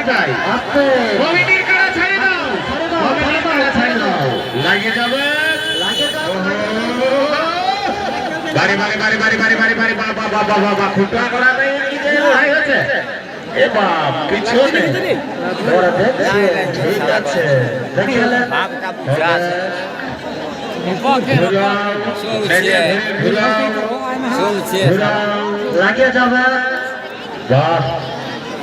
শান্তি পায় আস্তে কমিটির কারা ছাড়ে দাও কমিটির কারা ছাড়ে দাও লাগে যাবে লাগে যাও বাড়ি বাড়ি বাড়ি বাড়ি বাড়ি বাড়ি বাড়ি বাবা বাবা বাবা খুঁটা করা নেই এই যে লড়াই হচ্ছে এ বাপ পিছনে ওরা দেখছে ঠিক আছে দেখলেন লাগে যাবে বাহ বারে বারে কারারে যদি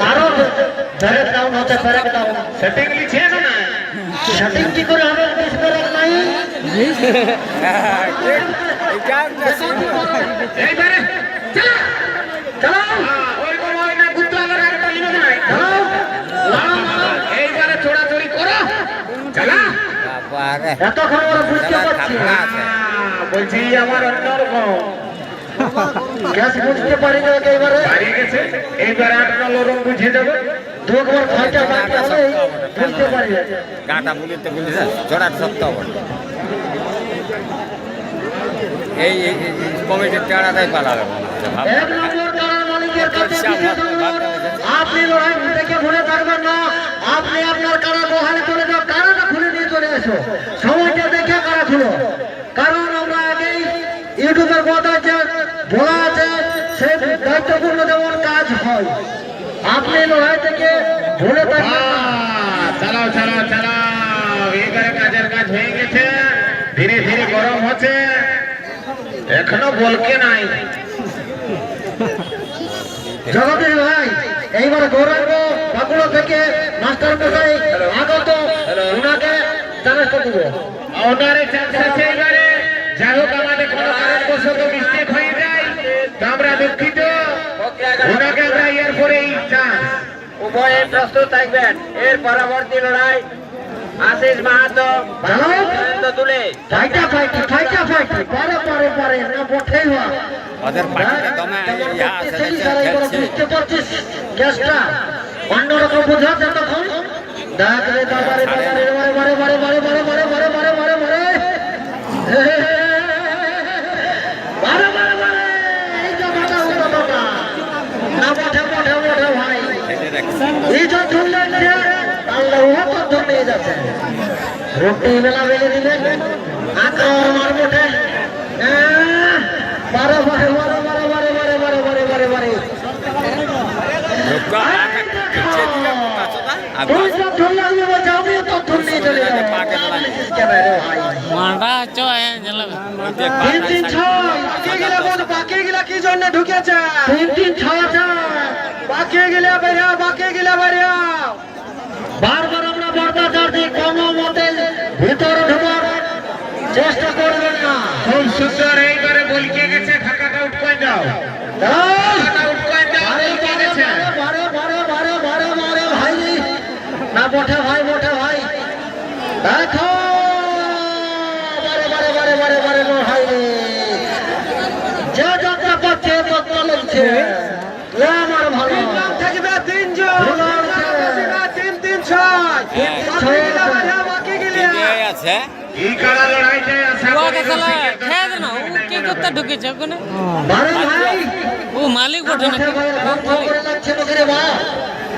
কারণ ডাইরেক্ট ডাউন হতে ব্যারেক ডাউন সেটিং লিখিয়ে না? সেটিং কি করে হবে? অফিস ব্যারেক নাই। এইবারে চলো। চলো। ওই সময় না গুত্তা লাগার টাইম নাই চলো। এইবারে ছোড়াছড়ি করো। চলো। এত খবর বুঝতে পারছি বলছি আমার অন্যরকম। গ্যাস বুঝতে পারি না হারিয়ে গেছে এইবার আট নরম বুঝে যাবে দুবার ফাইটা ফাইটা হলেই বুঝতে পারি গাটা বুলিতে বুঝেছে জোড়ার সত্য এই এই- এই কমিটির টাড়াটাই পালাবে হচ্ছে, ভাব। এক নম্বর কারণ মালিকের কাছে আপনি লড়াই থেকে ঘুরে থাকবেন না। আপনি আপনার কারা গোহালে চলে যাও কারাটা খুলে দিয়ে চলে এসো। সময়টা হয় আপনি লড়াই থেকে ভুলে চালাও চালাও চালাও। এবারে কাজের কাজ হয়ে গেছে। ধীরে ধীরে গরম হচ্ছে। এখনও বলকে নাই। জগদীশ ভাই এইবার গৌরাঙ্গ বাঁকুড়া থেকে মাস্টার মশাই আগত। ওনাকে করে দিব। ওনারে চান্স আছে এবারে। যাই হোক আমাদের কোনো কারণবশত মিস্টেক হয়ে উভয়ে প্রস্তুত থাকবেন এর পরবর্তী লড়াই আশিস মাহাতো তুলে ফাইটা ফাইটি ফাইটা ফাইটি পারে পারে পারে না বটেই হওয়া ওদের পার্টিতে দমে ইয়া আছে। বুঝতে পারছিস গ্যাসটা অন্যরকম বোঝাচ্ছে তখন দেখ রে বাবারে বাবারে বারে বারে বারে বারে বারে বারে বারে বারে বারে বারে বারে বারে বারে এই যে বাটা ওটা বাটা না বটে বটে বটে ভাই খেলে দেখছে। এই যে ধুল লাগছে আল্লাহ ও তো ধুল নিয়ে যাচ্ছে রুটি বেলা বেলে দিলেন আকার মার বটে বারে বারে বারে বারে বারে বারে বারে বারে বারে বারে কি জন্য ঢুকেছে? তিন তিন ছয় বাকি গিলা বেরিয়া বাকি গিলা বেরিয়া বারবার আমরা বার্তা চাচ্ছি কোনো মতে ভিতরে ঢোকার চেষ্টা করবেন না। খুব সুন্দর এইবারে বলকে গেছে ফাঁকাটা উঠকাই দাও। মোটা ভাই মোটা ভাই। দেখো যে যত্ন করছে আমার ভালো। থাকবে তিনজন। তিন তিন ছয়। ঢুকেছে ও মালিক বটে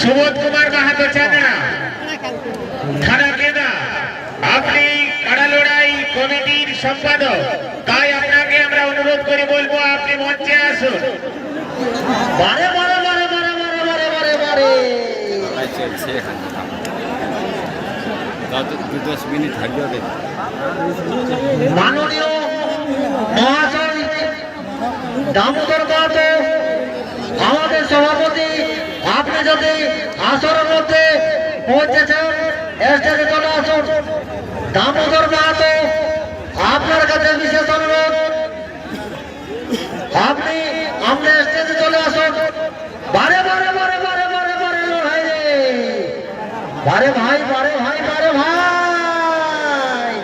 সুবোধ কুমার মাহাতো চাঁদড়া থানা কেদা আপনি কাড়া লড়াই কমিটির সম্পাদক। তাই আপনাকে আমরা অনুরোধ করে, বলব আপনি মঞ্চে আসুন। আমাদের সভাপতি আপনি যদি আসরের মধ্যে পৌঁছেছেন স্টেজে চলে আসুন। দামোদর মাহাতো, আপনার কাছে বিশেষ অনুরোধ। আপনি আমরা স্টেজে চলে আসুন। বারে বারে বারে বারে বারে বারে ভাই বারে ভাই বারে ভাই বারে ভাই।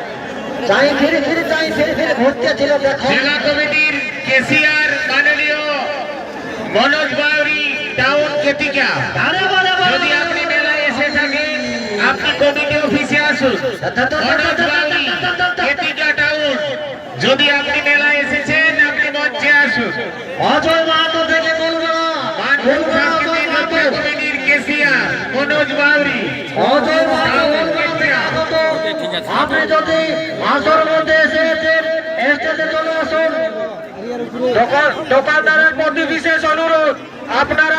চাই ফিরে ফিরে, চাই ফিরে ফিরে ঘুরতে ছিল দেখো। জেলা কমিটির কেসিআর মাননীয় মনোজ বাউরি, টাউন যদি আপনি মেলায় এসে থাকেন আপনি কমিটি অফিসে আসুন। মনোজ টাউন। যদি আপনি মেলায় এসেছেন আপনি মঞ্চে আসুন। অজয় মাহাতো থেকে বলব মনোজ বাউরি অজয় মাহাতো। আপনি যদি মধ্যে এসেছেন স্টেজে চলে আসুন। দোকানদারের প্রতি বিশেষ অনুরোধ আপনারা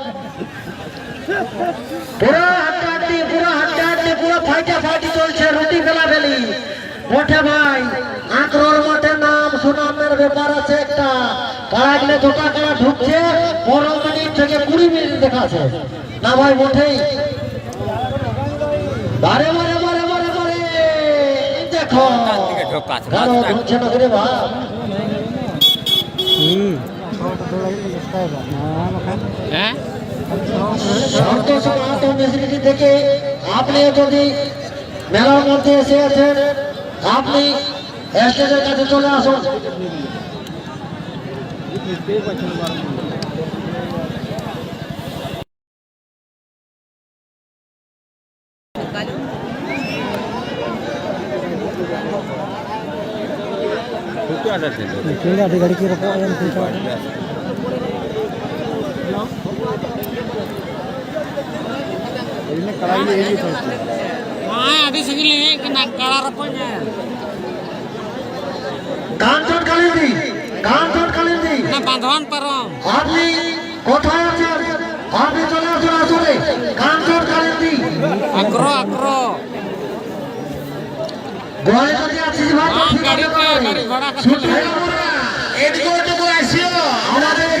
পুরো হাড্ডাহাড্ডি পুরো হাড্ডাহাড্ডি পুরো ফাইটা ফাইটি চলছে রুটি ফেলা ফেলি। মোটে ভাই আঁকড়োর মাঠে নাম সুনামের ব্যাপার আছে একটা। কারা গেলে দুটা কারা ঢুকছে পনেরো মিনিট থেকে কুড়ি মিনিট দেখাচ্ছে না ভাই মোটেই বারে বারে বারে বারে বারে। দেখো কারও। ঢুকছে না হ্যাঁ। ভক্ত সনাত থেকে আপনি যদি মেলার মধ্যে এসে আছেন আপনি এসে কাছে চলে আসুন। गाड़ी के কাঞ্চন কালিন্দি কাঞ্চন কালিন্দি না বাঁধবান পারম আপনি কোথায় আছেন আপনি চলে আসুন আসলে কাঞ্চন কালিন্দি আগ্রহ আগ্রহ বলে যদি আছিস ভাই গাড়ি গাড়ি ঘোড়া এদিকে আসিও আমাদের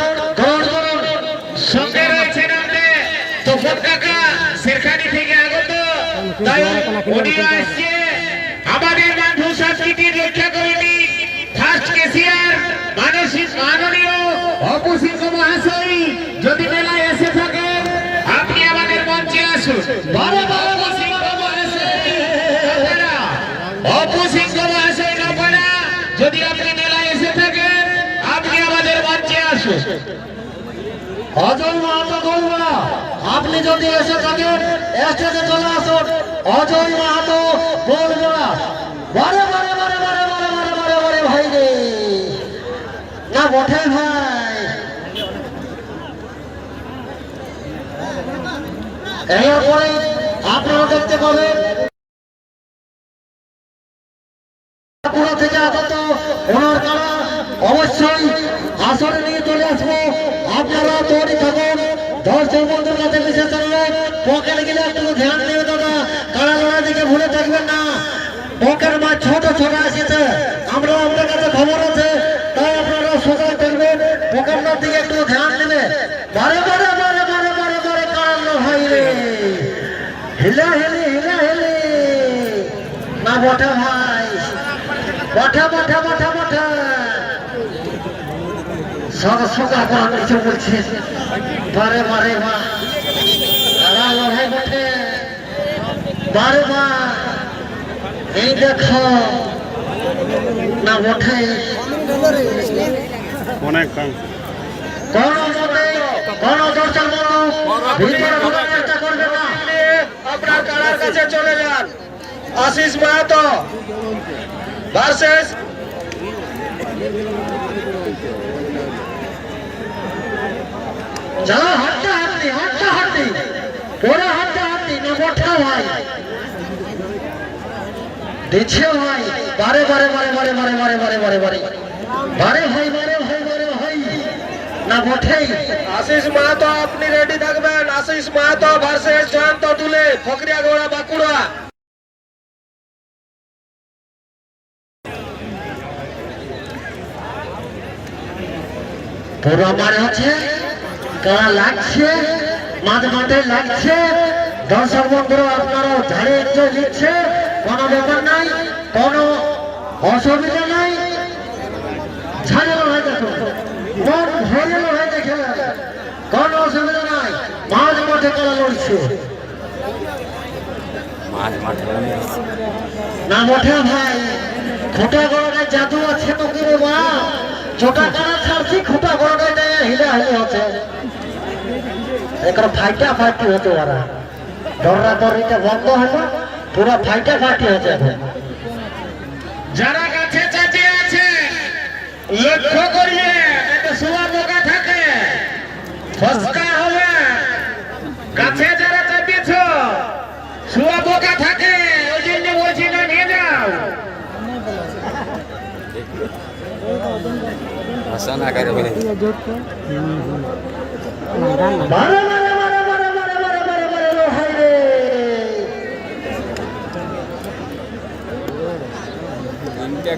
আমাদের মানভূ সংস্কৃতির রক্ষা কমিটি ফার্স্ট কেসিয়ার মানসিক মাননীয় অপু সিংহ মহাশয় যদি মেলায় এসে থাকেন আপনি আমাদের মঞ্চে আসুন। বারে বারে অপু সিংহ মহাশয় নপাড়া, যদি আপনি মেলায় এসে থাকেন আপনি আমাদের মঞ্চে আসুন। অজয় মাহাতো আপনি যদি এসে থাকেন স্টেজে চলে আসুন। অজয় মাহাতো বারে ভাই বটে ভাই। আপনারা দেখতে পাবেন বাঁকুড়া থেকে আগত ওনার কারা অবশ্যই আসরে নিয়ে চলে আসব আপনারা তৈরি থাকুন দর্শক বন্ধুর কাছে বিশেষ অনুরোধ পকেটে গেলে একটু ধ্যান দেবে দাদা কারা লড়াই দিকে ভুলে থাকবেন না পকেট মাছ ছোট ছোট আসেছে আমরা আপনার কাছে খবর আছে। তাই আপনারা দিকে একটু ধ্যান দেবে বারে বারে বারে বারে বারে বারে কারণ হয় রে। হিলা হেলে হিলা হেলে। না বটে ভাই। বটে বটে বটে বটে সদা সদা করে কিছু বারে বারে দাদা লড়াই বটে বারে বা এই দেখো। না বটে অনেক কম। আপনার কারার কাছে চলে যান। আশিস মাহাতো ভার্সেস যা হাঁটতে হাঁটতে হাঁটতে হাঁটতে। পরে হাঁটতে হাঁটতে না বটে ভাই। দিচ্ছে ভাই বারে বারে বারে বারে বারে বারে বারে বারে বারে। বারে বারে বারে না বটেই। আশিস মাহাতো আপনি রেডি থাকবেন। আশিস মাহাতো ভার্সেস জয়ন্ত তুলে ফকরিয়া গোড়া বাঁকুড়া। পুরো মারে হচ্ছে কারা লাগছে মাঝে মাঠে লাগছে। দর্শক বন্ধুরা আপনারা ঝাড়ে একটু দিচ্ছে কোনো ব্যাপার নাই কোনো অসুবিধা নাই। ঝাড়ে লড়াই দেখো মন ভরে লড়াই দেখে কোনো অসুবিধা নাই। মাঝ মাঠে কারা লড়ছে। না মোটে ভাই খোটা গড়ায় জাদু আছে তো কি রে বা ছোটা কানা ছাড়ছি খোটা গড়ায় দেয় হিলে হিলে হচ্ছে। একর ফাইটা ফাইটি হতে ওরা দররা দরিটা বন্ধ হলো পুরো ফাইটা ফাইটি হচ্ছে এখন যারা কাছে চাচে আছে লক্ষ্য করিয়ে একটা শোয়া বোকা থাকে। ফসকা হবে কাছে যারা চাপিয়েছ শোয়া বোকা থাকে ওই জন্য বলছি না নিয়ে যাও। ভাষা না করে বলে। মারে মারে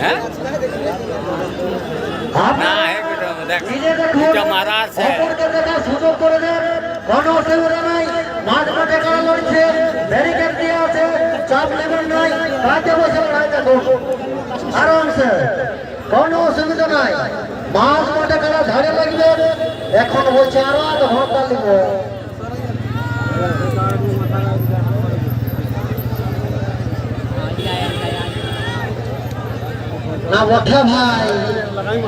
হ্যাঁ? না একদম দেখ। দুটা মারা আছে। সুযোগ করে দেন। কোনো অসুবিধা নাই। মাঝ মাঠে কারা লড়ছে? ব্যারিকেড দিয়ে আছে। চাপ নেবেন নাই। কাজে বসে লড়াই দেখো। আরামসে কোনো অসুবিধা নাই। মাঝ মাঠে কারা ঝাড়ে লাগবে? এখন বলছে আরও আধ ঘণ্টা লিখবে না বটে ভাই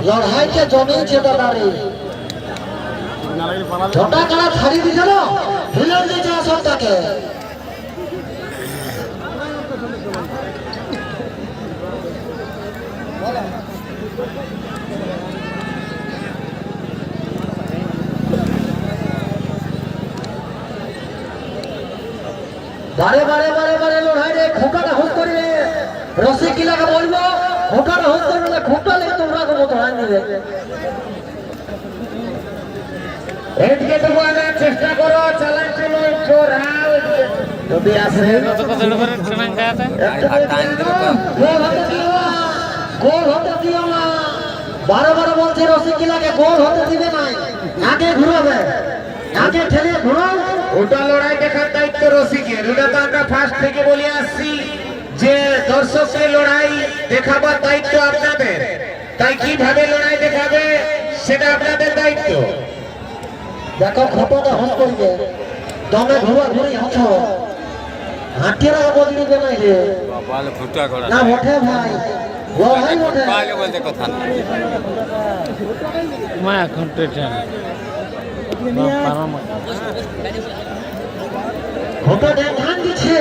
লড়াইকে জমিয়েছে দাদারে। ছোটা কারা ছাড়ি দিছে না হিলেন দিয়েছে আসরটাকে। বারে বারে বারে বারে লড়াই রে খোকাটা হুস করবে রসি কিলাকে বলব খোটার হইতে গেলে খোটালে তোমরা কোনো তো বলার চেষ্টা করো চালান চলো গোল হতে বলছে রসিকিলাকে গোল হতে দিবে না। আগে ঘুরাবে। আগে ঠেলে ঘুরাও। ওটা লড়াই দেখার দায়িত্ব রসিকের। ওটা তো আমরা ফার্স্ট থেকে বলে আসছি। যে দর্শককে লড়াই দেখাবার দায়িত্ব আপনাদের তাই কীভাবে লড়াই দেখাবে সেটা আপনাদের দায়িত্ব। দেখো খোপাটা হস করবে দমে ঘুরা ঘুরি হছ হাঁটিয়ে বদলি দিবে নাই রে কপাল ফুটা করা না ওঠে ভাই ওঠে বলতে কথা না মা এখন পারামা ধান দিচ্ছে।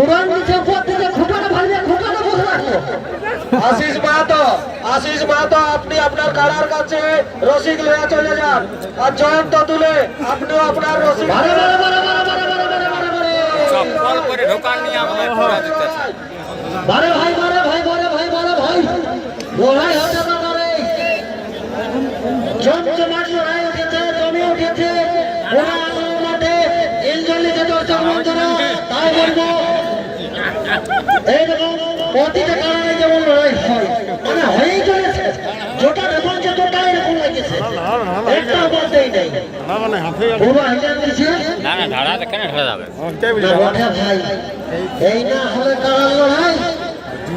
উড়ান দিচ্ছে উপর থেকে। আশিস মাহাতো আশিস মাহাতো আপনি আপনার কারার কাছে রসিক লয়ে চলে যান। আর জয়ন্ত তুলে আপনিও আপনার রসিক ভাই বারে ভাই বারে ভাই বারে ভাই। লড়াই হতে পারে তাই বলব এই প্রতিটা কারণে যেমন লড়াই হয় মানে হয়েই চলেছে। যেটা দেখুন যে তোটা এরকম লাগছে একটা বলতেই নেই। পুরো হাইলাইট দিচ্ছে না না ঢাড়া কেন ঢাড়া যাবে। বটে ভাই। এই না হলে কারার লড়াই?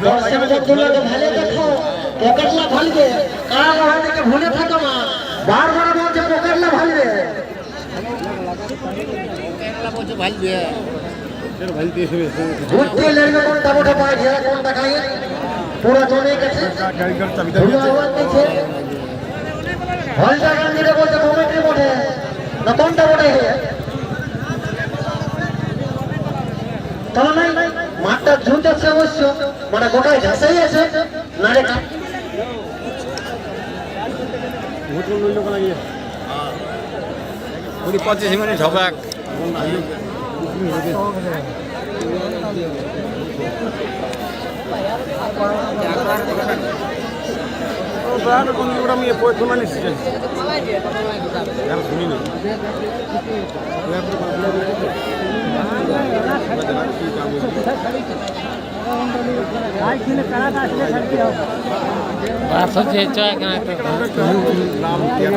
দর্শক বন্ধুরাকে ভালো দেখো পকেটলা ভালবে। কারার লড়াই ভুলে থাকো না বারবার বলছে পকেটলা ভালবে। घूमते लड़के कौन तब उठा पाए घेरा कौन दिखाइए पूरा जोने के हल्का गांधी ने बोलते कमेटी बोले ना कौन तब उठे है তার নাই মাঠটা ঝুঁকাচ্ছে অবশ্য মানে গোটায় ঝাঁসাই আছে নারে পঁচিশ মিনিট হবে ব্রাড কোন కూడా మీ పోతున్నాను ఇస్తుంది నేను సునీను বাসা যেছো এখানে তো নাম দিয়ে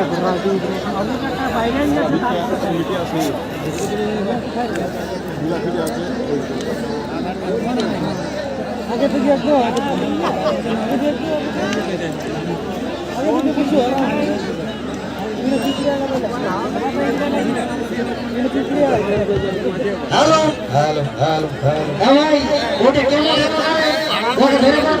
বাইরে আছে ঘোরাফিরি আছে আগে থেকে একটু হ্যালো হ্যালো হ্যালো হ্যালো ওটা কেমন ওটা দিয়ে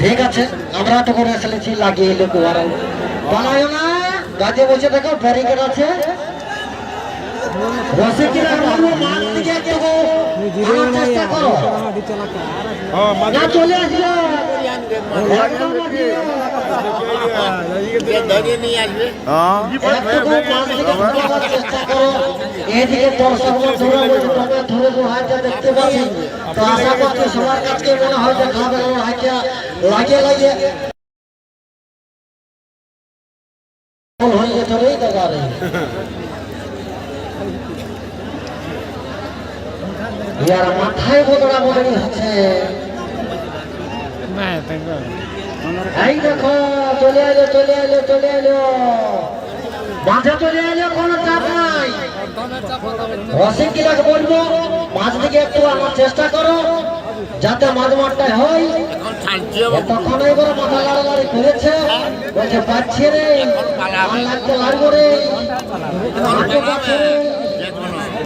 ঠিক আছে, আমরা তো করে ফেলেছি, লাগিয়ে এলো কুয়ারাও। বানায় না গাজে বসে থাকো ব্যারিকেড আছে। বসে কিনা এদিকে দর্শক বন্ধুরা বলছে, ধরে দু হাজার দেখতে পাচ্ছি। তো আশা করছি সবার কাছে মনে হয় যে খাবে হাইটা লাগিয়ে লাগিয়ে। হয়ে। গেছে রে দাদা ইয়ার মাথায় বদলা বদলি হচ্ছে এই দেখো চলে এলো চলে এলো চলে এলো। মাঝে চলে এলো কোনো চাপ নাই। রসিক কিলাকে বলব? মাঝ দিকে একটু আমার চেষ্টা করো যাতে মাঝ মাঠটায় হয়। তখন এবার মাথা লাড়ালাড়ি করেছে বলছে পাচ্ছি রে। লাগতে লাগবো রে আমাকে পাচ্ছে রে। জিরে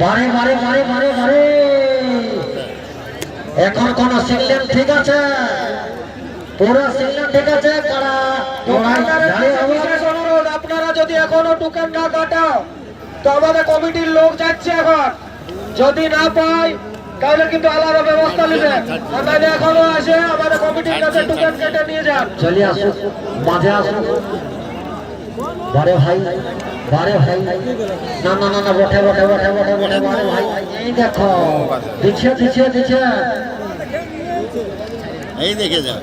বারে বারে বারে বারে বারে এখন কোন সিগন্যাল ঠিক আছে? পুরো সিগন্যাল ঠিক আছে? কারা? আপনারা যদি এখনও টোকেন না কাটাও তো আমাদের কমিটির লোক যাচ্ছে এখন। যদি না পাই তাহলে কিন্তু আলাদা ব্যবস্থা নেবেন। নাহলে এখনও আসে আমাদের কমিটির কাছে টোকেন কেটে নিয়ে যান। চলে আসুন মাঝে আসুক। বারে ভাই বারে ভাই না না না না বটে বটে বটে বটে বটে বারে ভাই এই দেখো দিচ্ছে দিচ্ছে দিচ্ছে এই দেখে যা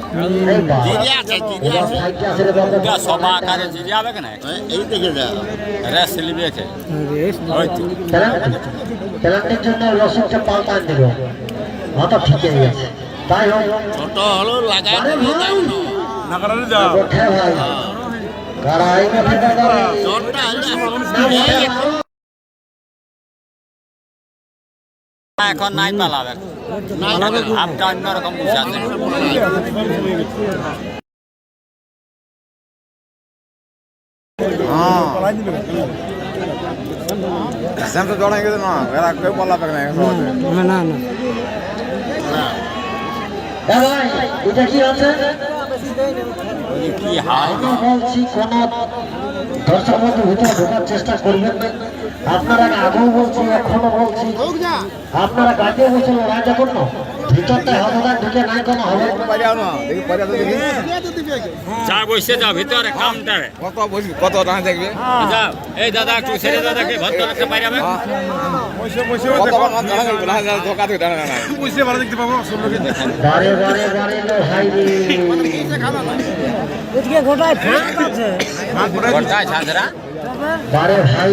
এই বাবা। জিরে আছে জিরে আছে আছে এটা সবা আকারে জিরে হবে কেন হ্যাঁ, এই দেখে যা রেস প্যালান্টির জন্য রসুনটা দিল মাথা ঠিকই আছে তাই হোক ছোট হলো লাগাই দিবি ভাই। দাম বটে ভাই কারাই বটে দাদা ছোটটা এখন নাই পালাবে আপটা অন্যরকম বুঝাচ্ছে হ্যাঁ। জড়াই গেছে না এরা কেউ পালাবে না এটা কি আছে? কি বলছি কোন দর্শক ভিতরে ঢোকার চেষ্টা করবেন না। আপনারা আগেও বলছি এখনও বলছি। আপনারা গাড়িতে বলছেন লড়াই দেখুন না ভিতরটা হতদার ঢুকে নাই কোনো হবে না। না যা বসে যাও ভিতরে কাউন্টারে কত বসবি কত টাকা দেখবে? যাও এই দাদা একটু ছেড়ে দাদাকে ভদ্র রাখতে পারি আমি। কত টাকা টাকা বারে ভাই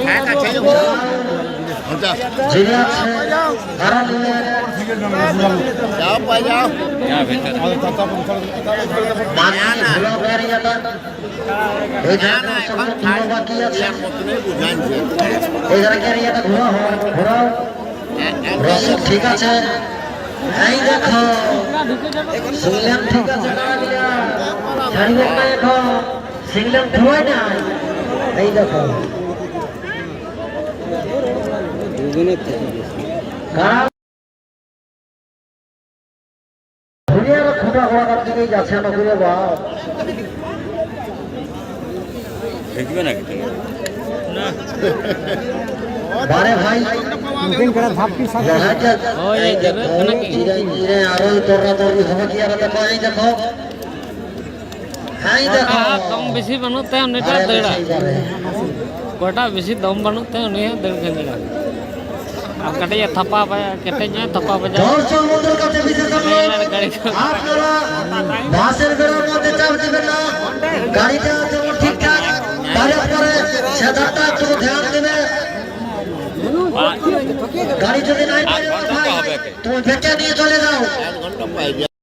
হ্যাঁ আছে জিরে নিলেন ঠিক আছে। এই দেখো। সিংলাম ঠিক আছে কারালিয়া ছাড়িবেন না এখন সিংলাম ধোয় নাই। এই দেখো। ঘোড়াটার দিকেই যাচ্ছে না ঘুরে বাপ দেখবে নাকি তুমি বারে ভাই লড়াইটা এই দেখো ধীরে ধীরে আরও দৌড়া দৌড়ি হবে কি আর দেখো এই দেখো এই দেখো দম বেশি বানুতে উনিটা আরে দেড়া সেইবারে। কোটা বেশি দম বানুতে উনি দেড় কেজিরা আর কাটিয়ে থাপা পায়া কেটেኛ থাপা বাজা দর্শক বন্ধুর কাছে বিশেষ অনুরোধ, আপনারা বাসের বেরোর মধ্যে চাপ দিবেন না গাড়িটা যেমন ঠিকঠাক ব্যালেন্স করে সেটাটা একটু ধ্যান দেবে গাড়ি যদি নাই পাই আর ঘণ্টা তো হবে কে? তুমি বেঁচে নিয়ে চলে যাও। এক ঘণ্টা পাই। যাও